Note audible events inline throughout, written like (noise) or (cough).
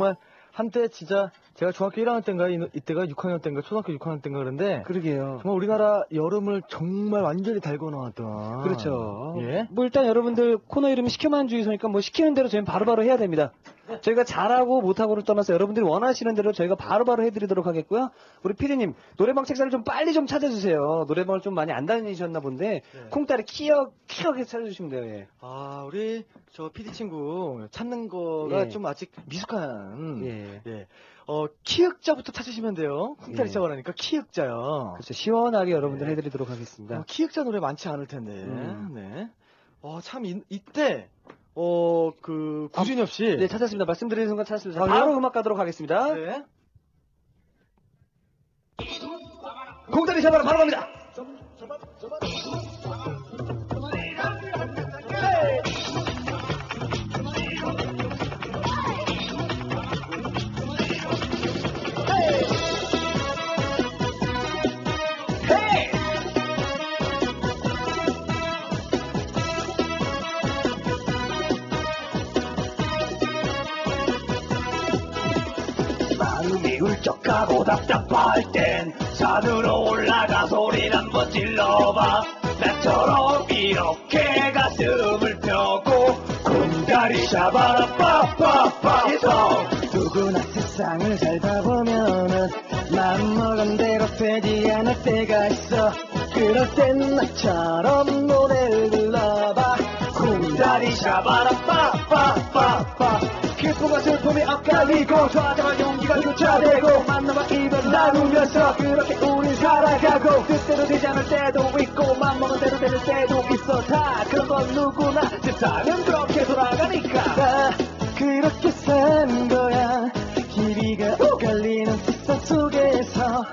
정말 한때 진짜 제가 중학교 1학년 때인가 이- 이때가 6학년 때인가 초등학교 6학년 때인가 그런데 그러게요. 정말 우리나라 여름을 정말 완전히 달고 나왔던 그렇죠. 예. 뭐 일단 여러분들 코너 이름이 시켜만 주의소니까 뭐 시키는 대로 저희는 바로바로 해야 됩니다. 저희가 잘하고 못하고를 떠나서 여러분들이 원하시는 대로 저희가 바로바로 해드리도록 하겠고요. 우리 피디님 노래방 책자를 좀 빨리 좀 찾아주세요. 노래방을 좀 많이 안 다니셨나 본데 네. 콩다리 키역 키역에 찾아주시면 돼요. 예. 아 우리 저 PD 친구 찾는 거가 예. 좀 아직 미숙한 예. 예. 어 키읔자부터 찾으시면 돼요. 쿵따리 예. 자고라니까 키읔자요. 그렇죠. 시원하게 여러분들 네. 해드리도록 하겠습니다. 어, 키읔자 노래 많지 않을 텐데. 음. 네. 어, 참, 이, 이때, 어, 그, 구준엽 씨. 네, 찾았습니다. 말씀드리는 순간 찾았습니다. 아, 자, 바로 그래요? 음악 가도록 하겠습니다. 네. 콩다리 잡아라, 바로 갑니다. 마음이 울적하고 답답할 땐 산으로 올라가 소리 한번 질러봐. 나처럼 이렇게 가슴을 펴고 공다리 잡아라. 빠빠빠에서 누구나 세상을 살다 보면은 마음먹은 대로 되지 않을 때가 있어. 그럴 땐 나처럼 노래를 불러봐. 공다리 잡아라. 빠빠빠빠 기쁨과 슬픔이 엇갈리고 좌절과 용기가 교차되고 만나봐 입을 나누면서 그렇게 우린 살아가고 뜻대로 되지 않을 때도 있고 맘먹은 대로 되는 때도 있어. 다 그런 건 누구나 세상은 그렇게 돌아가니까. 다 그렇게 사는 거야. 길이가 엇갈리는 세상 속에서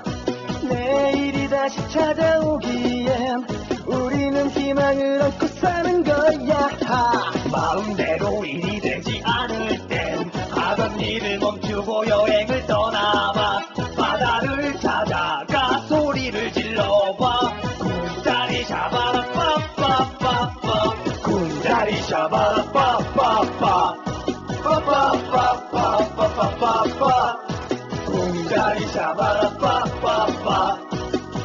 내일이 다시 찾아오기엔 우리는 희망을 얻고 사는 소리를 질러봐 군다리 잡아라 빠빠빠빠 군다리 잡아라 빠빠빠 빠빠빠빠빠빠빠빠 군다리 잡아라 빠빠빠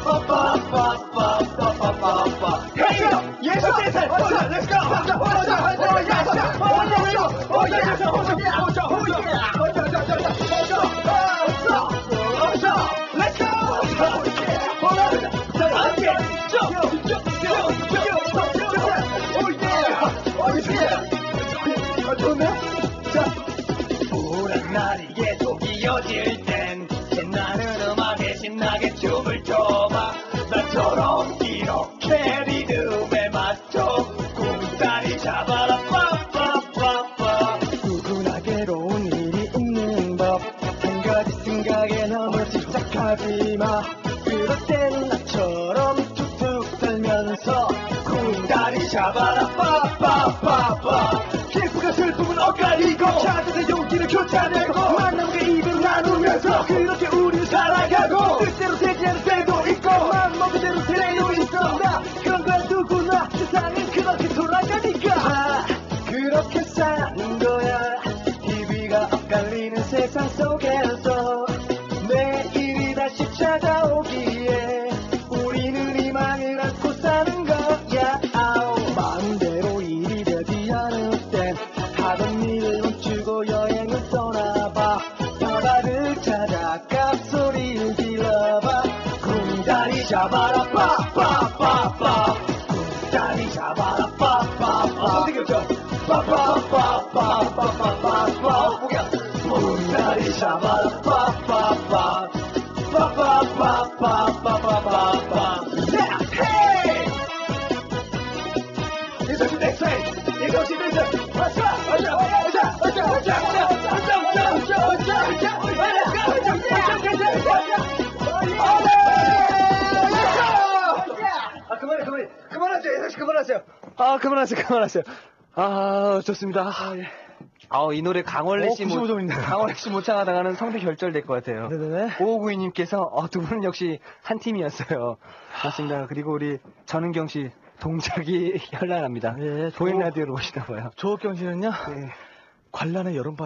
빠빠빠빠빠빠빠빠 Hey yo! Yes, yes, yes! Hold on, let's go! 생각에 너무 집착하지 마. 그럴 땐 나처럼 툭툭 떨면서 꿈다리 잡아라. 빠빠빠빠 기쁨과 슬픔은 엇갈리고 찾아낸 용기를 교차내고 만남과 입을 나누면서 그렇게 우린 살아가고 뜻대로 되지 않을 때도 있고 마음먹은 대로 될 때도 있어. 나 그런 건 누구나. 세상은 그렇게 돌아가니까. 아, 그렇게 사는 거야. TV가 엇갈리는 세상 속에서 꿈다리 잡아라 빠빠빠빠 꿈다리 잡아라 빠빠빠 선생님죠 빠빠빠빠빠빠빠빠 보기 그만하세요 예상 씨 그만하세요 아, 그만하세요, 그만하세요. 아, 좋습니다. 아, 예. 아, 이 노래 강원래 어, 씨, 모, 95점입니다. (laughs) 강원래 씨 모창하다가는 성대 결절될 것 같아요. 네네네 5592님께서 어, 두 분은 역시 한 팀이었어요. 맞습니다. 그리고 우리 전은경 씨 동작이 (laughs) 현란합니다. 예, 보인 조- 라디오로 오시나 봐요. 조옥경 씨는요 네. 관란의 여름밤